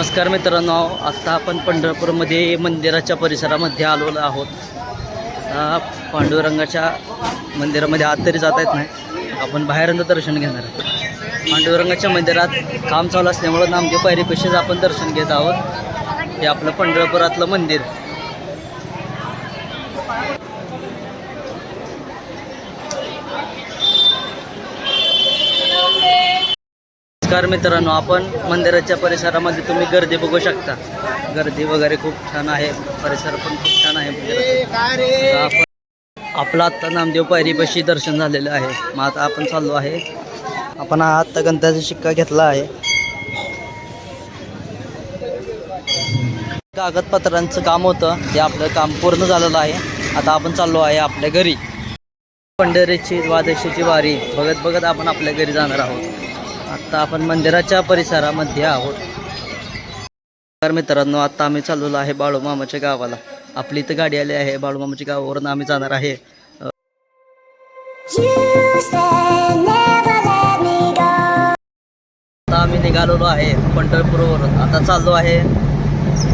नमस्कार मित्रांनो आत्ता आपण पंढरपूरमध्ये मंदिराच्या परिसरामध्ये आलेलो आहोत. पांडुरंगाच्या मंदिरामध्ये आत तरी जाता येत नाही. आपण बाहेरनं दर्शन घेणार आहोत. पांडुरंगाच्या मंदिरात काम चालू असल्यामुळं नामदेव पायरीपेक्षाच आपण दर्शन घेत आहोत. हे आपलं पंढरपुरातलं मंदिर. नमस्कार मित्रांनो आपण मंदिराच्या परिसरामध्ये तुम्ही गर्दी बघू शकता. गर्दी वगैरे खूप छान आहे परिसर पण खूप छान आहे आता आपण आपलं आत्ता नामदेव पायरीपाशी दर्शन झालेलं आहे. मग आता आपण चाललो आहे. आपण हा आत्ता गणपतीचा शिक्का घेतला आहे. कागदपत्रांचं काम होतं. ते आपलं काम पूर्ण झालेलं आहे. आता आपण चाललो आहे आपल्या घरी. पंढरीची द्वादशीची वारी. बघत बघत आपण आपल्या घरी जाणार आहोत. आत्ता आपण मंदिराच्या परिसरामध्ये आहोत. तर मित्रांनो आता आम्ही चाललेलो आहे बाळूमामाच्या गावाला. आपली इथं गाडी आली आहे. बाळूमामाच्या गावावरून आम्ही जाणार आहे. आता आम्ही निघालेलो आहे पंढरपूरवरून. आता चाललो आहे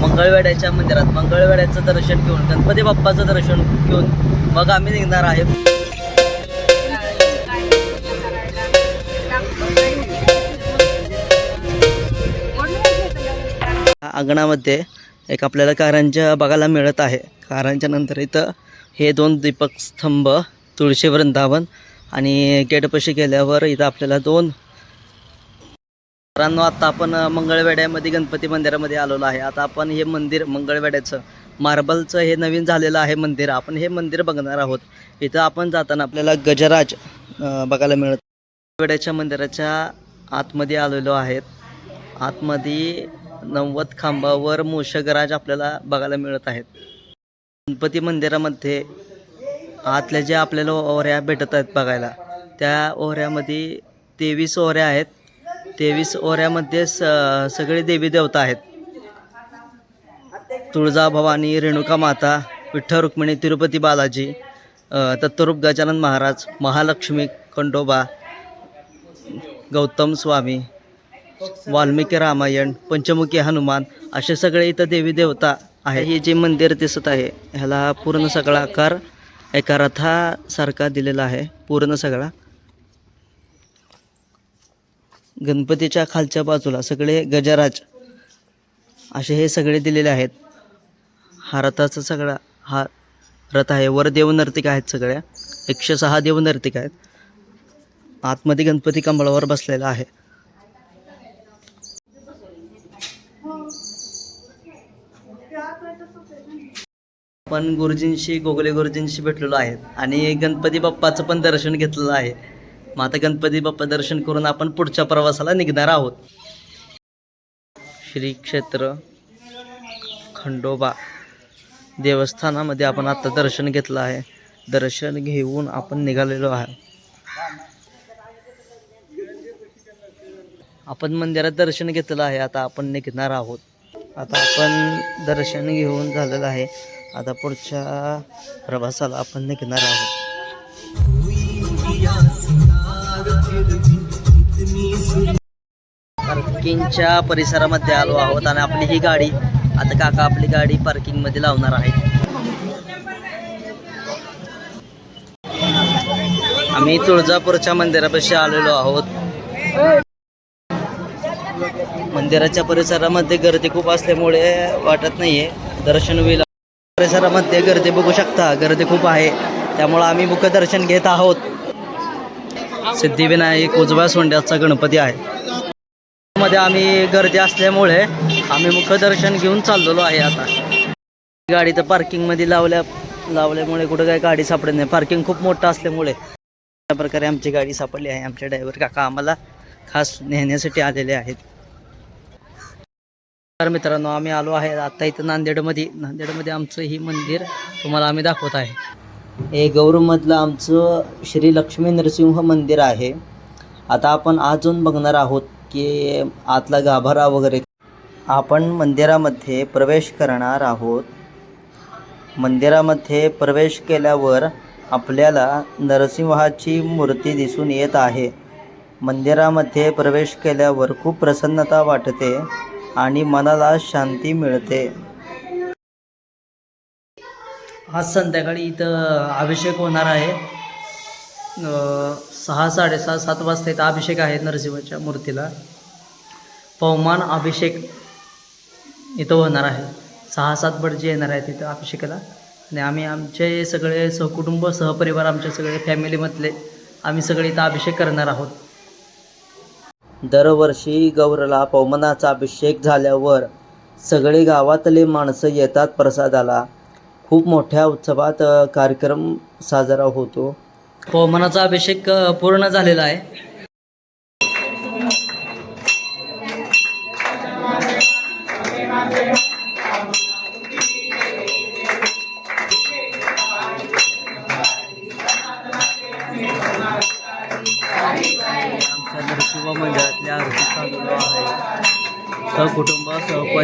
मंगळवेड्याच्या मंदिरात. मंगळवेड्याचं दर्शन घेऊन गणपती बाप्पाचं दर्शन घेऊन मग आम्ही निघणार आहे. अंगणामध्ये एक आपल्याला कारंजा बघायला मिळत आहे. कारंजा नंतर इथं हे दोन दीपक स्तंभ तुळशी वृंदावन आणि गेटपाशी गेल्यावर इथं आपल्याला दोन मित्रांनो आता आपण मंगळवेड्यामध्ये गणपती मंदिरामध्ये आलेलो आहे. आता आपण हे मंदिर मंगळवेड्याचं मार्बलचं हे नवीन झालेलं आहे मंदिर. आपण हे मंदिर बघणार आहोत. इथं आपण जाताना आपल्याला गजराज बघायला मिळत. वेड्याच्या मंदिराच्या आतमध्ये आलेलो आहेत. आतमध्ये नव्वद खांबावर मूषकराज आपल्याला बघायला मिळत आहेत. गणपती मंदिरामध्ये आतल्या ज्या आपल्याला ओऱ्या भेटत आहेत बघायला त्या ओऱ्यामध्ये तेवीस ओऱ्या आहेत. तेवीस ओऱ्यामध्ये स सगळे देवी देवता आहेत. तुळजाभवानी रेणुका माता विठ्ठल रुक्मिणी तिरुपती बालाजी दत्तरूप गजानन महाराज महालक्ष्मी खंडोबा गौतम स्वामी वाल्मिकी रामायण पंचमुखी हनुमान असे सगळे इथं देवी देवता आहे हे जे मंदिर दिसत आहे ह्याला पूर्ण सगळा आकार एका रथासारखा दिलेला आहे पूर्ण सगळा. गणपतीच्या खालच्या बाजूला सगळे गजराज असे हे सगळे दिलेले आहेत. हा रथाचा सगळा हा रथ आहे. वर देवनर्तिका आहेत सगळ्या. एकशे सहा देवनर्तिका आहेत. आतमध्ये गणपती कमळावर बसलेला आहे. पण गुरुजींशी गोगले गुरुजींशी भेटलेलो आहे आणि गणपती बाप्पाचं पण दर्शन घेतलेलं आहे. मग आता गणपती बाप्पा दर्शन करून आपण पुढच्या प्रवासाला निघणार आहोत. श्री क्षेत्र खंडोबा देवस्थानामध्ये आपण आता दर्शन घेतलं आहे. दर्शन घेऊन आपण निघालेलो आहे. आपण मंदिरात दर्शन घेतलं आहे. आता आपण निघणार आहोत. आता आपण दर्शन घेऊन झालेलं आहे. आता पुढच्या प्रवासाला आपण निघणार आहोत. पार्किंगच्या परिसरामध्ये आलो आहोत आणि आपली ही गाडी आता काका आपली गाडी पार्किंगमध्ये लावणार आहे आम्ही तुळजापूरच्या मंदिरापाशी आलेलो आहोत. मंदिराच्या परिसरामध्ये गर्दी खूप असल्यामुळे वाटत नाहीये. दर्शन होईल. परिसरामध्ये गर्दी बघू शकता. गर्दी खूप आहे. त्यामुळं आम्ही मुख दर्शन घेत आहोत. सिद्धिविनायक उजव्या सोंड्याचा गणपती आहे. मध्ये आम्ही गर्दी असल्यामुळे आम्ही मुखदर्शन घेऊन चाललेलो आहे आता. गाडी तर पार्किंगमध्ये लावल्या लावल्यामुळे कुठं काही गाडी सापडत नाही. पार्किंग खूप मोठं असल्यामुळे. अशा प्रकारे आमची गाडी सापडली आहे. आमचे ड्रायव्हर काका आम्हाला खास नेण्यासाठी आलेले आहेत. तर मित्रांनो आम्ही आलो आहे आता इथं नांदेडमध्ये. नांदेडमध्ये आमचं ही मंदिर तुम्हाला आम्ही दाखवत आहे. हे गौरवमधलं आमचं श्री लक्ष्मी नरसिंह मंदिर आहे. आता आपण अजून बघणार आहोत की आतला गाभारा वगैरे. आपण मंदिरामध्ये प्रवेश करणार आहोत. मंदिरामध्ये प्रवेश केल्यावर आपल्याला नरसिंहाची मूर्ती दिसून येत आहे. मंदिरामध्ये प्रवेश केल्यावर खूप प्रसन्नता वाटते. आणि मनाला शांती मिळते. आज संध्याकाळी इथं अभिषेक होणार आहे. सहा साडेसहा सात वाजता इथं अभिषेक आहे नरसिंहाच्या मूर्तीला. पवमान अभिषेक इथं होणार आहे. सहा सात बडजे येणार आहेत तिथं अभिषेकाला. आणि आम्ही आमचे सगळे सहकुटुंब सहपरिवार आमचे सगळे फॅमिलीमधले आम्ही सगळे इथं अभिषेक करणार आहोत. दरवर्षी गौरला पवमनाचा अभिषेक झाल्यावर सगळे गावातले माणसं येतात प्रसादाला खूप मोठ्या उत्सवात कार्यक्रम साजरा होतो पवमनाचा अभिषेक पूर्ण झालेला आहे आमच्या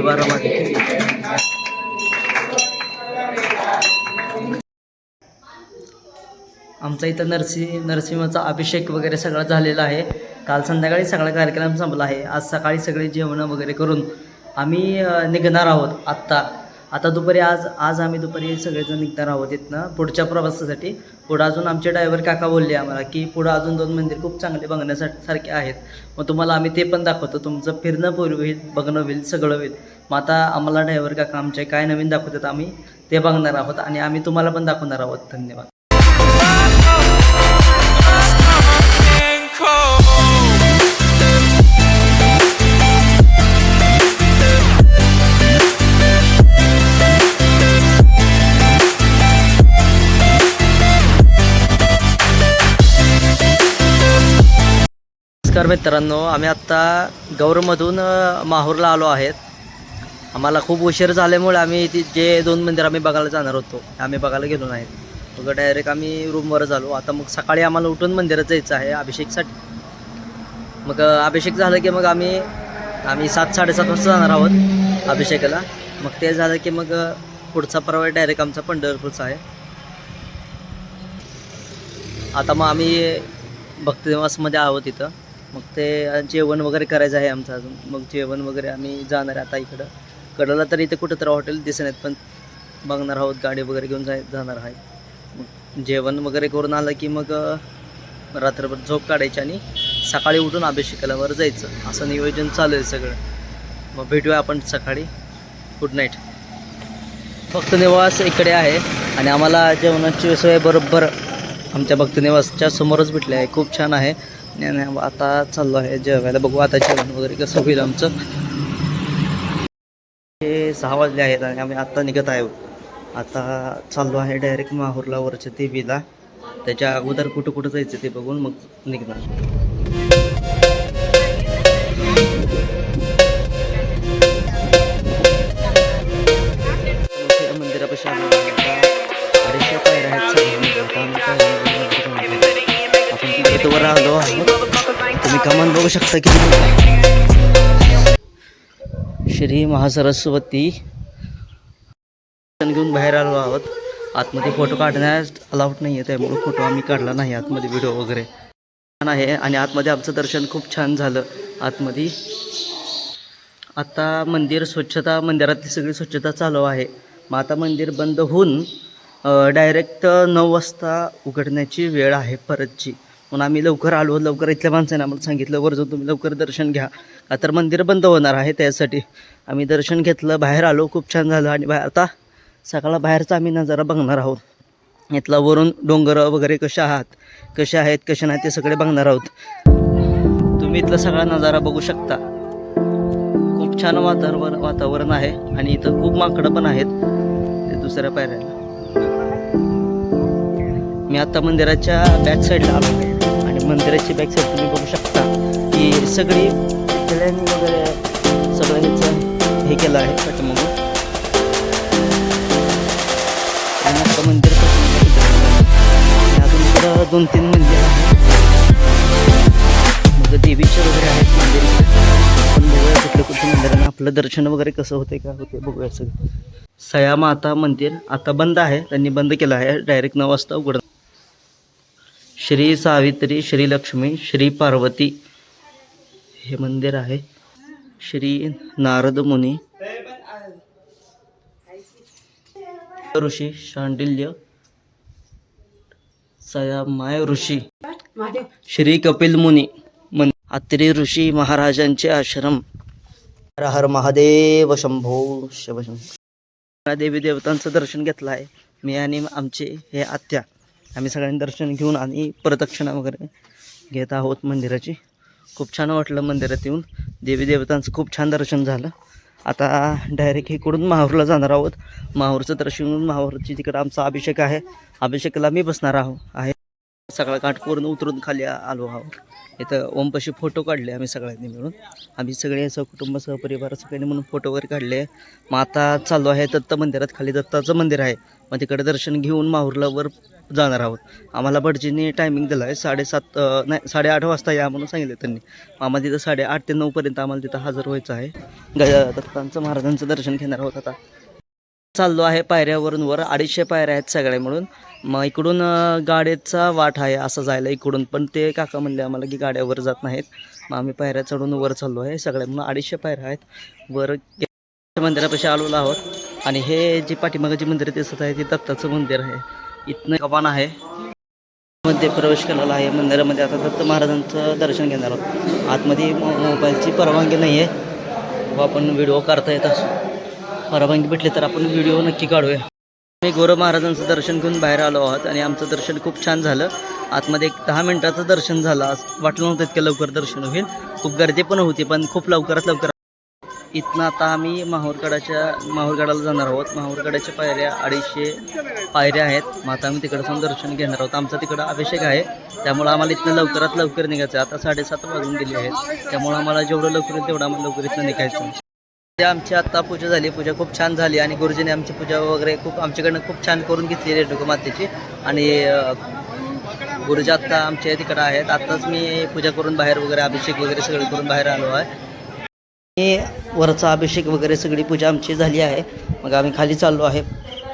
सहपरिवारामध्ये आमचा इथं नरसिंह नरसिंहाचा अभिषेक वगैरे सगळं झालेला आहे. काल संध्याकाळी सगळा कार्यक्रम संपला आहे. आज सकाळी सगळे जेवणं वगैरे करून आम्ही निघणार आहोत आत्ता. आता दुपारी आज आज आम्ही दुपारी सगळेजण निघणार आहोत इथनं पुढच्या प्रवासासाठी. पुढं अजून आमचे ड्रायव्हर काका बोलले आम्हाला की पुढं अजून दोन मंदिर खूप चांगले बघण्यासाठी सारखे आहेत. मग तुम्हाला आम्ही ते पण दाखवतो. तुमचं फिरणं पूर्वी होईल बघणं होईल सगळं होईल. मग आता आम्हाला ड्रायव्हर काका आमचे काय नवीन दाखवतात आम्ही ते बघणार आहोत आणि आम्ही तुम्हाला पण दाखवणार आहोत. धन्यवाद. नमस्कार मित्रांनो आम्ही आत्ता गौरमधून माहूरला आलो आहेत. आम्हाला खूप उशीर झाल्यामुळे आम्ही ती जे दोन मंदिर आम्ही बघायला जाणार होतो आम्ही बघायला गेलो नाही. मग डायरेक्ट आम्ही रूमवरच आलो आता मग सकाळी आम्हाला उठून मंदिरात जायचं आहे अभिषेकसाठी. मग अभिषेक झालं की मग आम्ही आम्ही सात साडेसात वाजता जाणार आहोत अभिषेकाला. मग ते झालं की मग पुढचा प्रवास डायरेक्ट आमचा पंढरपूरचा आहे. आता मग आम्ही भक्तिनिवासमध्ये आहोत इथं. मग ते जेवण वगैरे करायचं आहे आमचं अजून. मग जेवण वगैरे आम्ही जाणार आहे आता इकडं. कडला तर इथे कुठं तर हॉटेल दिसत नाहीत पण बघणार आहोत गाडी वगैरे घेऊन जाय जाणार आहे. मग जेवण वगैरे करून आलं की मग रात्रभर झोप काढायची आणि सकाळी उठून अभिषेकालावर जायचं. असं नियोजन चालू आहे सगळं. मग भेटूया आपण सकाळी. गुड नाईट भक्तनिवास इकडे आहे आणि आम्हाला जेवणाची सोय बरोबर आमच्या भक्तनिवासच्या समोरच भेटली आहे. खूप छान आहे. नाही नाही आता चाललो आहे जेवायला. बघू आता जेवण वगैरे कसं होईल आमचं. हे सहा वाजले आहेत आणि आम्ही आत्ता निघत आहे. आता चाललो आहे डायरेक्ट माहूरला वरच्या देवीला. त्याच्या अगोदर कुठं कुठं जायचं ते बघून मग निघणार. मोठ्या तुम्ही कमान बघू शकता की श्री महासरस्वती. दर्शन घेऊन बाहेर आलो आहोत. आतमध्ये फोटो काढण्यास अलाउड नाही आहे त्यामुळे फोटो आम्ही काढला नाही आतमध्ये व्हिडिओ वगैरे. छान आहे आणि आतमध्ये आमचं दर्शन खूप छान झालं आतमध्ये. आता मंदिर स्वच्छता मंदिरातली सगळी स्वच्छता चालू आहे. मग आता मंदिर बंद होऊन डायरेक्ट नऊ वाजता उघडण्याची वेळ आहे परतची. म्हणून आम्ही लवकर आलो लवकर इथल्या माणसाने आम्हाला सांगितलं वर जाऊन तुम्ही लवकर दर्शन घ्या. का तर मंदिर बंद होणार आहे त्यासाठी. आम्ही दर्शन घेतलं बाहेर आलो खूप छान झालं आणि बाहेर आता सकाळला बाहेरचा आम्ही नजारा बघणार आहोत. इथला वरून डोंगर वगैरे कसे आहात कसे आहेत कसे नाही ते सगळे बघणार आहोत. तुम्ही इथला सगळा नजारा बघू शकता. खूप छान वातावरण वातावरण आहे आणि इथं खूप माकडं पण आहेत. ते दुसऱ्या पायऱ्याला. मी आता मंदिराच्या बॅक साईडला आलो. आहे मंदिराची बॅक साईड तुम्ही बघू शकता. की सगळी खेळ्यांनी वगैरे सगळं ह्याचं हे केलं आहे पाठीमागं. आणि आता मंदिर अजून दोन तीन मंदिर आहेत. मग देवीचे वगैरे आहेत मंदिर आपण बघूया कुठल्या कुठल्या मंदिर आपलं दर्शन वगैरे कसं होते का होते बघूया सगळं. सया माता मंदिर आता बंद आहे. त्यांनी बंद केलं आहे. डायरेक्ट नऊ वाजता उघडं श्री सावित्री श्री लक्ष्मी श्री पार्वती. हे मंदिर आहे. श्री नारद मुनी. ऋषी शांडिल्य. सयामाय ऋषी. श्री कपिल मुनी. मन अत्रि ऋषी महाराजांचे आश्रम. हर हर महादेव शंभो शिवशंभो देवी देवतांचं दर्शन घेतलं आहे. मी आणि आमचे हे आत्या. आम्ही सगळ्यांनी दर्शन घेऊन आणि प्रदक्षिणा वगैरे घेत आहोत मंदिराची. खूप छान वाटलं मंदिरात येऊन. देवी देवतांचं खूप छान दर्शन झालं. आता डायरेक्ट इकडून माहूरला जाणार आहोत. माहूरचं दर्शन माहूरची तिकडं आमचा अभिषेक आहे. अभिषेकाला मी बसणार आहो. आहे. सगळा काठ करून उतरून खाली आलो आहोत इथं ओमपाशी फोटो काढले आम्ही सगळ्यांनी मिळून. आम्ही सगळे सहकुटुंब सहपरिवार सगळ्यांनी म्हणून फोटो वगैरे काढले. मग आता चालू आहे दत्त मंदिरात. खाली दत्ताचं मंदिर आहे. मग तिकडे दर्शन घेऊन माहूरला वर जाणार आहोत. आम्हाला भटजींनी टायमिंग दिला आहे साडेसात नाही साडेआठ वाजता या म्हणून सांगितलं त्यांनी. आम्हाला तिथं साडेआठ ते नऊपर्यंत आम्हाला तिथं हजर व्हायचं आहे. ग दत्तांचं महाराजांचं दर्शन घेणार आहोत आता. चाललो आहे पायऱ्यावरून वर अडीचशे पायऱ्या आहेत सगळ्या म्हणून मग इकडून गाड्याचा वाट आहे असं जायला इकडून पण ते काका म्हणले आम्हाला की गाड्यावर जात नाहीत. मग आम्ही पायऱ्या चढून वर चाललो आहे सगळ्या म्हणून अडीचशे पायऱ्या आहेत. वर मंदिरापाशी आलेलो आहोत. आणि हे जे पाठीमागं जे मंदिर दिसत आहे ते दत्ताचं मंदिर आहे. इथनं कमान आहे. मध्ये प्रवेश केलेला आहे. मंदिरामध्ये आता दत्त महाराजांचं दर्शन घेणार आहोत. आतमध्ये मोबाईलची परवानगी नाही आहे. व आपण व्हिडिओ करता येत असो. परवानगी भेटली तर आपण व्हिडिओ नक्की काढूया. मी गौरव महाराजांचं दर्शन घेऊन बाहेर आलो आहोत आणि आमचं दर्शन खूप छान झालं. आतमध्ये एक दहा मिनटाचं दर्शन झालं. असं वाटलं नव्हतं इतक्या लवकर दर्शन होईल. खूप गर्दी पण होती पण खूप लवकरात लवकर इथनं आता आम्ही माहूरगडाच्या माहूरगडाला जाणार आहोत. माहूरगडाच्या पायऱ्या अडीचशे पायऱ्या आहेत. मग आता आम्ही तिकडं जाऊन दर्शन घेणार आहोत. आमचा तिकडं अभिषेक आहे. त्यामुळं आम्हाला इथनं लवकरात लवकर निघायचं आहे. आता साडेसात वाजून गेले आहेत. त्यामुळं आम्हाला जेवढं लवकर येईल तेवढं आम्हाला लवकर इथनं निघायचं आहे. ते आमची आत्ता पूजा झाली. पूजा खूप छान झाली आणि गुरुजीने आमची पूजा वगैरे खूप आमच्याकडनं खूप छान करून घेतली रेणुका मातेची. आणि गुरुजी आत्ता आमच्या तिकडं आहेत. आत्ताच मी पूजा करून बाहेर वगैरे अभिषेक वगैरे सगळं करून बाहेर आलो आहे. आणि वरचा अभिषेक वगैरे सगळी पूजा आमची झाली आहे. मग आम्ही खाली चाललो आहे.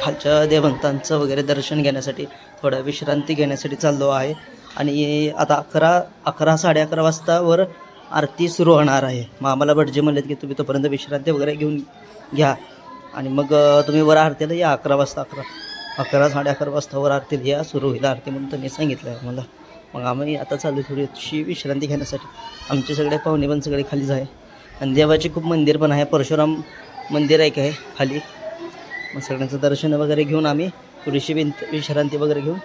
खालच्या देवंतांचं वगैरे दर्शन घेण्यासाठी थोडा विश्रांती घेण्यासाठी चाललो आहे. आणि आता अकरा अकरा साडे अकरा वाजतावर आरती सुरू होणार आहे. मग आम्हाला भटजे म्हणलेत की तुम्ही तोपर्यंत विश्रांती वगैरे घेऊन घ्या. आणि मग तुम्ही वर आरतीला या अकरा वाजता अकरा अकरा साडे अकरा वाजता वर आरतीला या सुरू होईल आरती म्हणून त्यांनी सांगितलं आहे मला मग आम्ही आता चालू थोडीशी विश्रांती घेण्यासाठी. आमचे सगळे पाहुणे पण सगळे खाली जाय आणि देवाचे खूप मंदिर पण आहे परशुराम मंदिर एक आहे खाली. मग सगळ्यांचं दर्शन वगैरे घेऊन आम्ही थोडीशी विंत विश्रांती वगैरे घेऊन.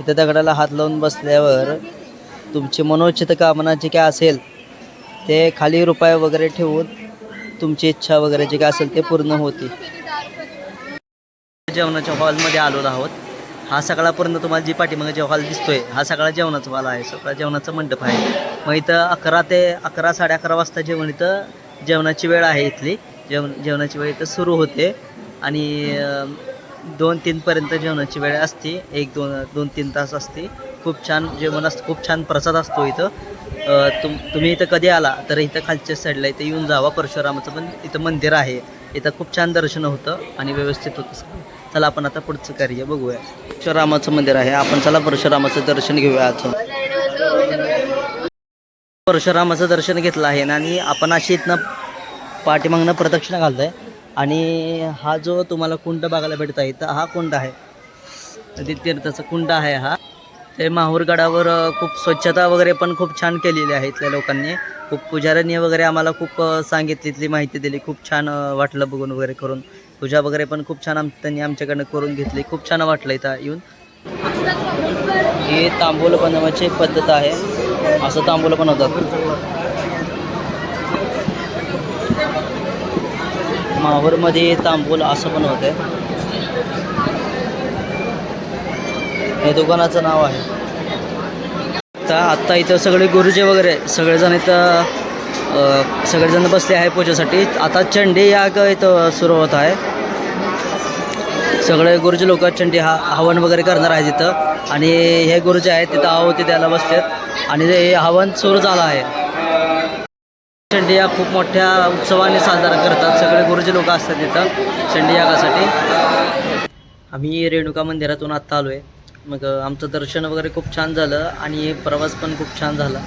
इथं दगडाला हात लावून बसल्यावर तुमची मनोचित कामना जे काय असेल ते खाली रुपये वगैरे ठेवून तुमची इच्छा वगैरे जे काय असेल ते पूर्ण होते. जेवणाच्या हॉलमध्ये आलो आहोत. हा सगळापर्यंत तुम्हाला जी पाठीमागे जे हॉल दिसतोय हा सगळा जेवणाचा हॉल आहे सगळा जेवणाचा मंडप आहे. मग इथं अकरा ते अकरा साडे अकरा वाजता जेवण इथं जेवणाची वेळ आहे इथली. जेवण जेवणाची वेळ इथं सुरू होते. आणि दोन तीनपर्यंत जेवणाची वेळ असते. एक दोन दोन तीन तास असते. खूप छान जेवण असतं खूप छान प्रसाद असतो इथं. तुम तुम्ही इथं कधी आला तर इथं खालच्या साईडला इथं येऊन जावा. परशुरामाचं पण इथं मंदिर आहे. इथं खूप छान दर्शन होतं आणि व्यवस्थित होतं सगळं. चला आपण आता पुढचं कार्य बघूया. परशुरामाचं मंदिर आहे. आपण चला परशुरामाचं दर्शन घेऊया आज परशुरामाचं दर्शन घेतलं आहे आणि आपण अशी इथनं पाठीमागनं प्रदक्षिणा घालतोय. आणि हा जो तुम्हाला कुंड बघायला भेटत आहे तर हा कुंड आहे. नदी तीर्थाचा कुंड आहे हा. ते माहूरगडावर खूप स्वच्छता वगैरे पण खूप छान केलेली आहे इथल्या लोकांनी. खूप पुजाऱ्यांनी वगैरे आम्हाला खूप सांगितली इथली माहिती दिली. खूप छान वाटलं बघून वगैरे करून. पूजा वगैरे पण खूप छान आम त्यांनी आमच्याकडनं करून घेतली. खूप छान वाटलं इथं येऊन. ही तांबूल बनवायची पद्धत आहे. असं तांबूल बनवतात. माहूरमध्ये तांबूल असं बनवत आहे हे दुकानाचं नाव आहे. तर आत्ता इथं सगळे गुरुजी वगैरे सगळेजण इथं सगळेजण बसले आहे पूजेसाठी. आता चंडी याग इथं सुरू होत आहे. सगळे गुरुजी लोक चंडी हा हवन वगैरे करणार आहे तिथं आणि हे गुरुजी आहेत तिथं आहोती द्यायला बसतात आणि हे हवन सुरू झालं आहे. चंडिया खूप मोठ्या उत्सवाने साजरा करतात. सगळे गुरुजी लोक असतात तिथं चंडियागासाठी आम्ही रेणुका मंदिरातून आत्ता आलो आहे मग आमचं दर्शन वगैरे खूप छान झालं आणि प्रवास पण खूप छान झाला.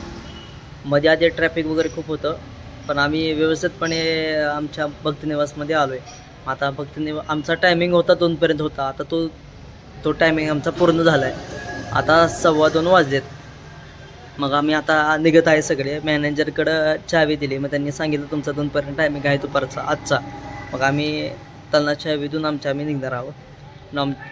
मध्ये आधी ट्रॅफिक वगैरे खूप होतं पण आम्ही व्यवस्थितपणे आमच्या भक्तनिवासमध्ये आलो आहे आता भक्तनिवास आमचा टायमिंग होता दोनपर्यंत होता. आता तो तो टायमिंग आमचा पूर्ण झाला आहे आता सव्वा दोन वाजलेत. मग आम्ही आता निघत आहे सगळे. मॅनेजरकडं चावी दिली. मग त्यांनी सांगितलं तुमचा दोनपर्यंत टायमिंग आहे दुपारचा आजचा. मग आम्ही त्यांना चावी देऊन आमच्या आम्ही निघणार आहोत. आम